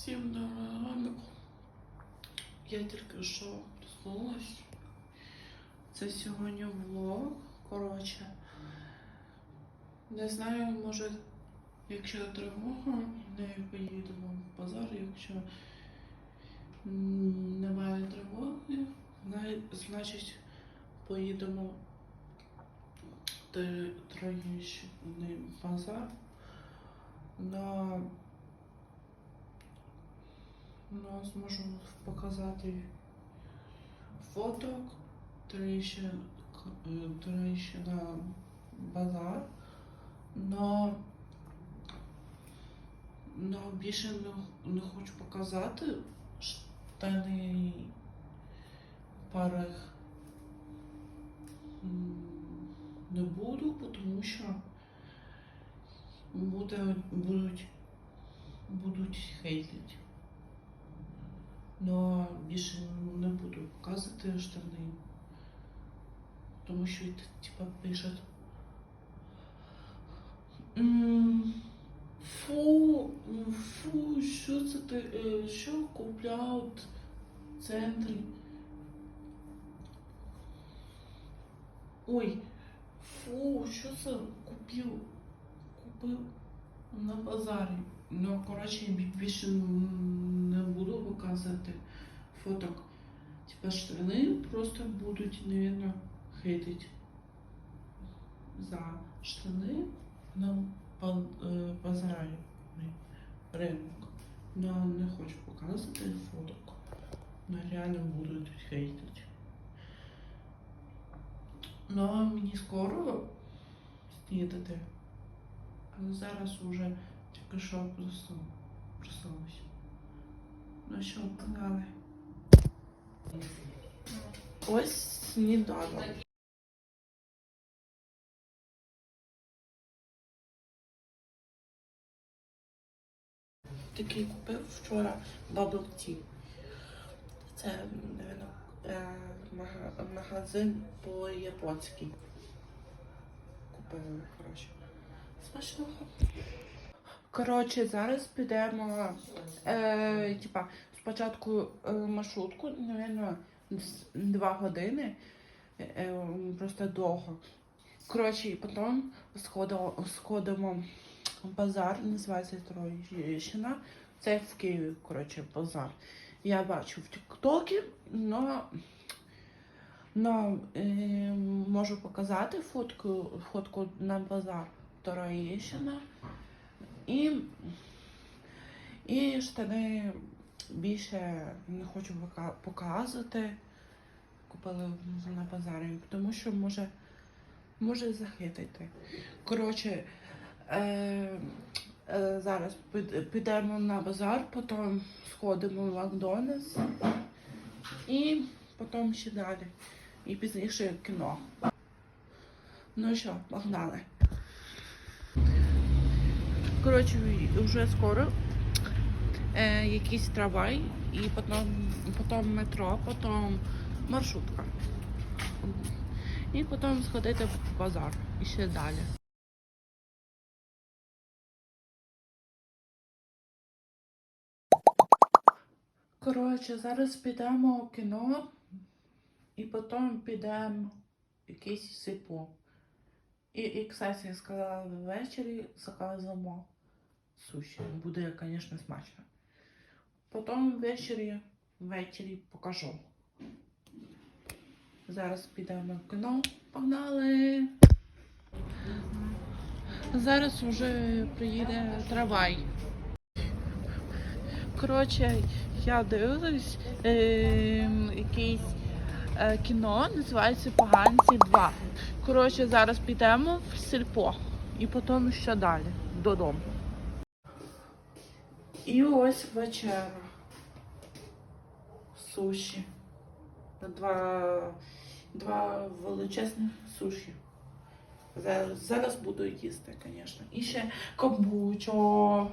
Всім доброго ранку. Я тільки що проснулась. Це сьогодні влог. Коротше. Не знаю, може, якщо тривога, не поїдемо в базар, якщо немає тривоги, значить поїдемо в Тр- базар на Ну, зможу показати фоток Трещина Трещина базар. Но, но більше не, не хочу показати штани парих м, не буду, тому що буде, будуть, будуть хейтити. Но більше не буду показувати штани. Тому що типа пишуть. Фу, м, фу, що це ти, е, що купляють в центрі? Ой, фу, що це купив? Купив на базарі. Ну, коротше, бі- більше буду показувати фоток. Типа штани просто будуть, наверное, хейтить за штани на ба- базарі ринок. Но не хочу показувати фоток. Но реально будуть хейтити. Но мені скоро снідати. Але зараз уже тільки що просну- проснулась. Ну що, погнали. Ось сніданок. Такий купив вчора Bubble Tea. Це, е, магазин по-японськи. Купили, коротше. Смачного. Коротше, зараз підемо. Е, типа, спочатку е, маршрутку, напевно, з- два години. Е, е, просто довго. Коротше, і потім сходимо, сходимо в базар, називається Троєщина. Це в Києві, коротше, базар. Я бачу в Тіктокі, но, но е, можу показати фотку, фотку на базар Троєщина. І, і штани більше не хочу показувати. Купили на базарі, тому що може, може захитити. Коротше, е, е, зараз підемо на базар, потім сходимо в Макдональдс і потім ще далі. І пізніше кіно. Ну що, погнали. Коротше, вже скоро е, якийсь трамвай, і потім, потім метро, потім маршрутка. І потім сходити в базар і ще далі. Коротше, зараз підемо в кіно і потім підемо в якийсь сипо. І, і, кстати, я сказала ввечері заказуємо суші. Буде, звісно, смачно. Потім ввечері, ввечері покажу. Зараз підемо в кіно. Погнали! Зараз вже приїде трамвай. Коротше, я дивилась е, якийсь е, кіно, називається Поганці 2. Коротше, зараз підемо в сільпо і потім ще далі додому. І ось вечера. Суші. Два, два величезних суші. Зараз, зараз буду їсти, звісно. І ще комбучо.